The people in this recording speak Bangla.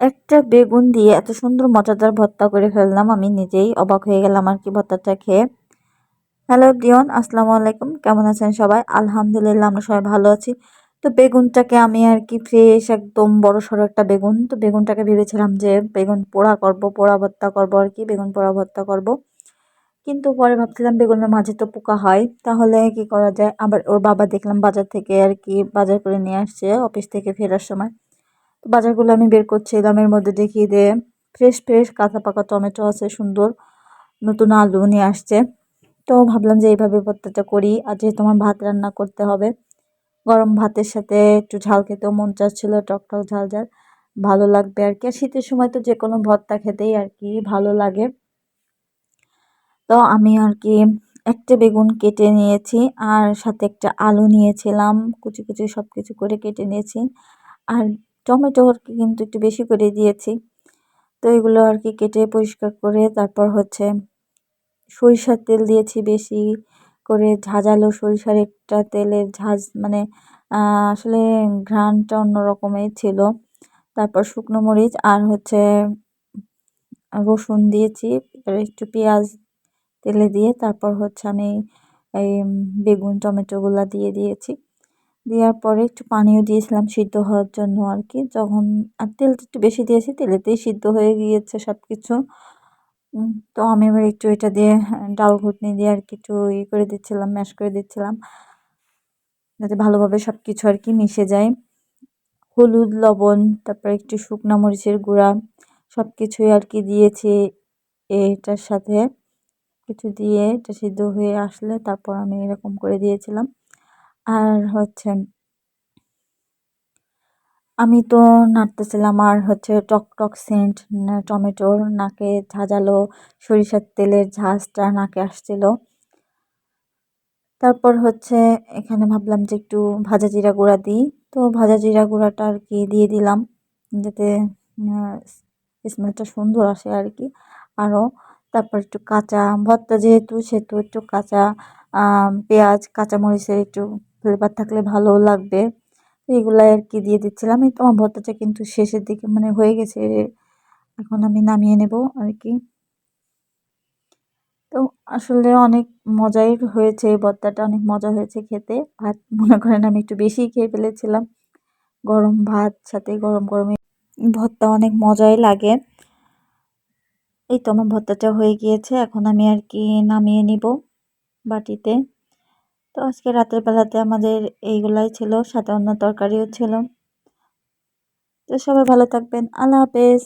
একটা বেগুন দিয়ে এত সুন্দর মজাদার ভর্তা করে ফেললাম, আমি নিজেই অবাক হয়ে গেলাম আর কি ভর্তাটা খেয়ে। হ্যালো ডিয়ন আসসালামু আলাইকুম, কেমন আছেন সবাই? আলহামদুলিল্লাহ আমরা সবাই ভালো আছি। তো বেগুনটাকে আমি আর কি ফ্রেশ একদম বড় সড়ো একটা বেগুন, তো বেগুনটাকে ভেবেছিলাম যে বেগুন পোড়া করব, পোড়া ভর্তা করব আর কি, বেগুন পোড়া ভর্তা করব। কিন্তু পরে ভাবছিলাম বেগুনের মাঝে তো পোকা হয়, তাহলে কি করা যায়? আবার ওর বাবা দেখলাম বাজার থেকে আর কি বাজার করে নিয়ে আসছে, অফিস থেকে ফেরার সময়। বাজারগুলো আমি বের করছিলাম এর মধ্যে দেখিয়ে দিয়ে ফ্রেশ ফ্রেশ কাঁচা পাকা টমেটো আছে, সুন্দর, নতুন আলু নিয়ে আসছে। তো ভাবলাম যে এইভাবে ভর্তাটা করি, আর যেহেতু আমার ভাত রান্না করতে হবে, গরম ভাতের সাথে একটু ঝাল খেতেও মন চাচ্ছিল, টক টক, ঝাল ঝাল, ভালো লাগবে আর কি। আর শীতের সময় তো যে কোনো ভর্তা খেতেই আর কি ভালো লাগে। তো আমি আর কি একটা বেগুন কেটে নিয়েছি, আর সাথে একটা আলু নিয়েছিলাম, কুচি কুচি সব কিছু করে কেটে নিয়েছি। আর টমেটো আর কি কিন্তু একটু বেশি করে দিয়েছি। তো এগুলো আর কি কেটে পরিষ্কার করে তারপর হচ্ছে সরিষার তেল দিয়েছি বেশি করে, ঝাঁঝালো সরিষার একটা তেলের ঝাঁজ মানে আসলে ঘ্রাণটা অন্য রকমের ছিল। তারপর শুকনো মরিচ আর হচ্ছে রসুন দিয়েছি একটু পেঁয়াজ তেলে দিয়ে তারপর হচ্ছে আমি এই বেগুন, টমেটোগুলো দিয়ে দিয়েছি। দেওয়ার পরে একটু পানিও দিয়েছিলাম সিদ্ধ হওয়ার জন্য আর কি। যখন, আর তেলটা একটু বেশি দিয়েছি, তেলেতেই সিদ্ধ হয়ে গিয়েছে সব কিছু তো আমি এবার একটু এটা দিয়ে ডাল ঘুটনি দিয়ে আর কি একটু ইয়ে করে দিচ্ছিলাম, ম্যাশ করে দিচ্ছিলাম। যাতে ভালোভাবে সব কিছু আর কি মিশে যায়। হলুদ, লবণ, তারপর একটু শুকনো মরিচের গুঁড়া সব কিছুই আর কি দিয়েছি এটার সাথে। কিছু দিয়ে এটা সিদ্ধ হয়ে আসলে তারপর আমি এরকম করে দিয়েছিলাম। আর হচ্ছে আমি তো নাড়তেছিলাম আর হচ্ছে টক টক সেন্ট টমেটোর নাকে ঝাঁঝালো সরিষার তেলের ঝাঁজটা নাকে আসছিল। তারপর হচ্ছে এখানে ভাবলাম যে একটু ভাজা জিরা গুঁড়া দিই। তো ভাজা জিরা গুঁড়াটা আর কি দিয়ে দিলাম যাতে স্মেলটা সুন্দর আসে আর কি আরও। তারপর একটু কাঁচা ভর্তা যেহেতু, সেহেতু একটু কাঁচা পেঁয়াজ, কাঁচামরিচের একটু ফ্লেভার থাকলে ভালো লাগবে। এগুলাই আর কি দিয়ে দিচ্ছিলাম। এই তোমার ভর্তাটা কিন্তু শেষের দিকে মানে হয়ে গেছে। এখন আমি নামিয়ে নেব আর কি তো আসলে অনেক মজাই হয়েছে এই ভর্তাটা, অনেক মজা হয়েছে খেতে। ভাত মনে করেন আমি একটু বেশিই খেয়ে ফেলেছিলাম। গরম ভাত সাথে গরম গরমে ভর্তা অনেক মজাই লাগে। এই তো আমার ভর্তাটা হয়ে গিয়েছে। এখন আমি আর কি নামিয়ে নিব বাটিতে। তো আজকে রাতের বেলাতে আমাদের এইগুলাই ছিল, সাথে অন্য তরকারিও ছিল। তো সবাই ভালো থাকবেন। আল্লাহ হাফেজ।